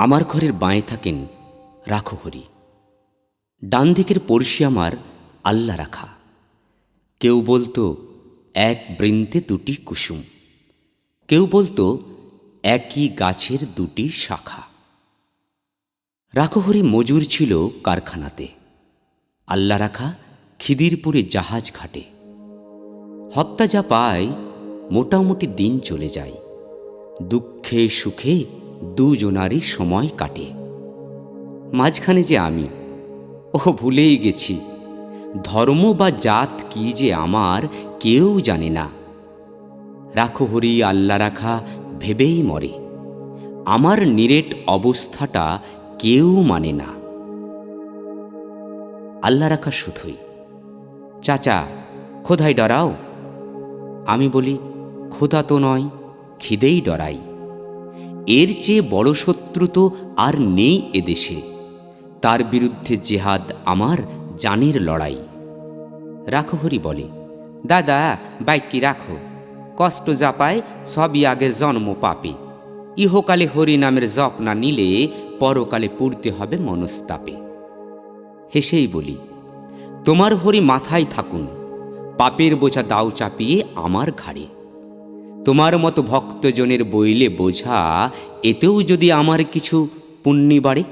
আমার ঘরের বাঁয়ে থাকেন রাখো হরি। ডান দিকের পড়শি আমার আল্লা রাখা। কেউ বলতো, এক বৃন্তে দুটি কুসুম। কেউ বলতো, একই গাছের দুটি শাখা। রাখহরি মজুর ছিল কারখানাতে। আল্লাহ রাখা খিদিরপুরে জাহাজ ঘাটে। হপ্তা যা পায়, মোটামুটি দিন চলে যায়। দুঃখে সুখে দুজনারই সময় কাটে। মাঝখানে যে আমি ও ভুলেই গেছি। ধর্ম বা জাত কি যে আমার, কেউ জানে না। রাখো হরি আল্লাহ রাখা, ভেবেই মরে। আমার নিরেট অবস্থাটা কেউ মানে না। আল্লাহ রাখা শুধুই, চাচা, খোদাই ডরাও? আমি বলি, খোদা তো নয়, খিদেই ডরাই। এর চেয়ে বড় শত্রু তো আর নেই এদেশে। তার বিরুদ্ধে জেহাদ আমার জানের লড়াই। রাখো হরি বলে, দাদা, বাইকটি রাখো। কষ্ট যা পায় সবই আগে জন্ম পাপে। ইহকালে হরি নামের জপ না নিলে পরকালে পড়তে হবে মনস্তাপে। হেসেই বলি, তোমার হরি মাথায় থাকুন। পাপের বোঝা দাও চাপিয়ে আমার ঘাড়ে। তোমার মতো ভক্তজনের বইলে বোঝা, এতেও যদি আমার কিছু পুণ্যি বাড়ে?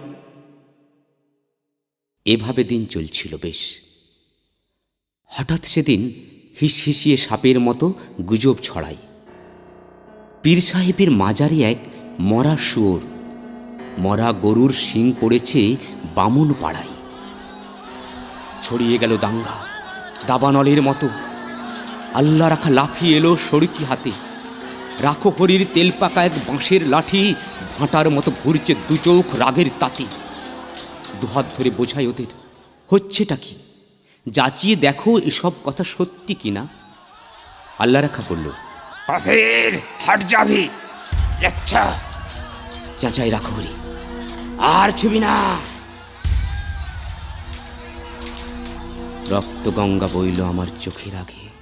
এভাবে দিন চলছিল বেশ। হঠাৎ সেদিন হিস হিসিয়ে সাপের মতো গুজব ছড়াই পীর সাহেবের মাজারে এক মরা শুয়োর, মরা গরুর শিং পড়েছে বামুন পাড়ায়। ছড়িয়ে গেল দাঙ্গা, দাবানলের মতো। আল্লাহ রাখা লাফিয়ে এলো সড়কি হাতে। রাখো হরির তেল পাকা এক বাঁশের লাঠি ভাঁটার মতো ঘুরছে দু চোখ রাগের তাতি। দুহাত ধরে বোঝাই ওদের হচ্ছেটা কি? যাচিয়ে দেখো এসব কথা সত্যি কিনা? আল্লাহ রাখা বলল কাফের হাট যাবি। আচ্ছা। চাচাই রাখো হরি। আর ছুবি না। রক্ত গঙ্গা বইল আমার চোখের আগে।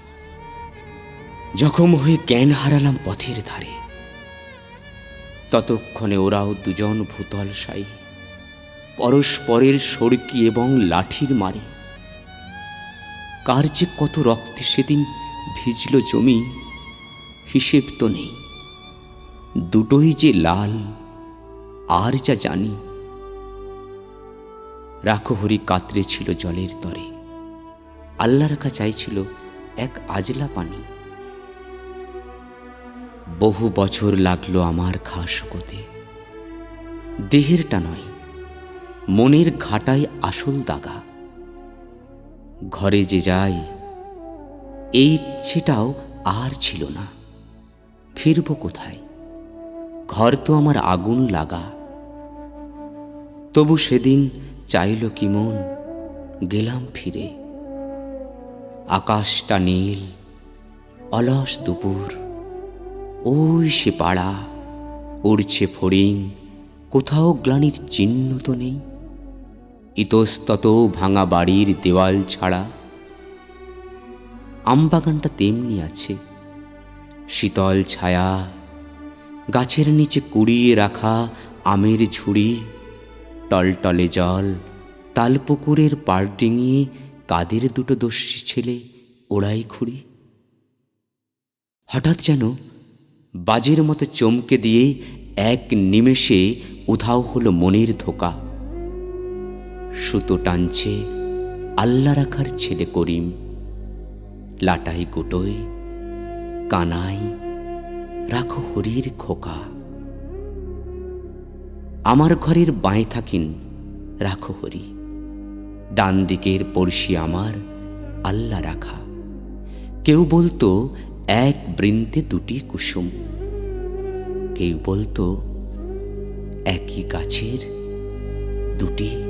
জখম হয়ে জ্ঞান হারালাম পথের ধারে। ততক্ষণে ওরাও দুজন ভূতল সাই, পরস্পরের সড়কি এবং লাঠির মারে। কার যে কত রক্তে সেদিন ভিজল জমি, হিসেব তো নেই। দুটোই যে লাল, আর যা জানি। রাখো হরি কাতরে ছিল জলের তরে। আল্লাহ রাখা চাইছিল এক আজলা পানি। বহু বছর লাগল আমার ঘা শুকোতে দেহেরটা নয়, মনের ঘাটায় আসল দাগা। ঘরে যে যাই, এই ইচ্ছেটাও আর ছিল না। ফিরব কোথায়? ঘর তো আমার আগুন লাগা। তবু সেদিন চাইল কি মন, গেলাম ফিরে। আকাশটা নীল, অলস দুপুর। ওই সে পাড়া, উড়ছে ফড়িং, কোথাও গ্লানির চিহ্ন তো নেই। ইতস্তত ভাঙা বাড়ির দেওয়াল ছাড়া আমবাগানটা তেমনি আছে। শীতল ছায়া, গাছের নিচে কুড়িয়ে রাখা আমের ঝুড়ি, টলটলে জল, তালপুকুরের পাড় ডিঙিয়ে কাদের দুটো দস্যি ছেলে ওড়াই খুঁড়ি হঠাৎ যেন বাজের মতো চমকে দিয়ে এক নিমেষে উধাও হলো মনের ধোকা। সুতো টানছে আল্লাহ রাখার ছেলে করিম। লাটাই গুটোয়, কানাই, রাখো হরির খোকা। আমার ঘরের বাঁয়ে থাকিন, রাখো হরি। ডান দিকের পড়শি আমার আল্লাহ রাখা। কেউ বলতো এক বৃন্তে দুটি কুসুম। কেউ বলতো একই গাছের দুটি